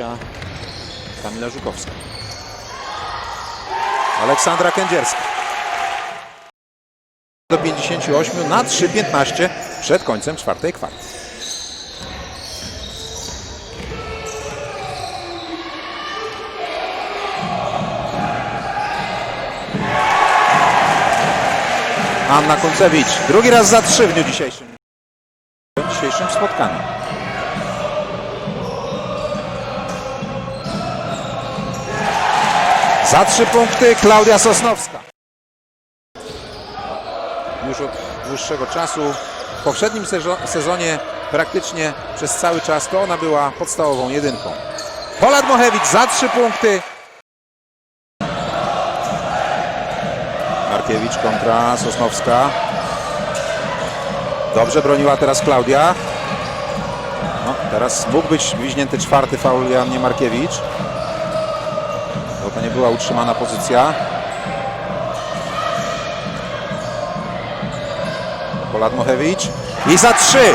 trzecia Kamila Żukowska. Aleksandra Kędzierska. Do 58 na 3.15 przed końcem czwartej kwarty. Anna Koncewicz. Drugi raz za trzy w dniu dzisiejszym. W dzisiejszym spotkaniu. Za trzy punkty Klaudia Sosnowska. Już od dłuższego czasu. W poprzednim sezo- sezonie praktycznie przez cały czas to ona była podstawową jedynką. Polat Mochewicz za trzy punkty. Markiewicz kontra Sosnowska. Dobrze broniła teraz Klaudia. No, teraz mógł być bliźnięty czwarty faul Jannie Markiewicz. Bo to nie była utrzymana pozycja. Polat Mochewicz. I za trzy.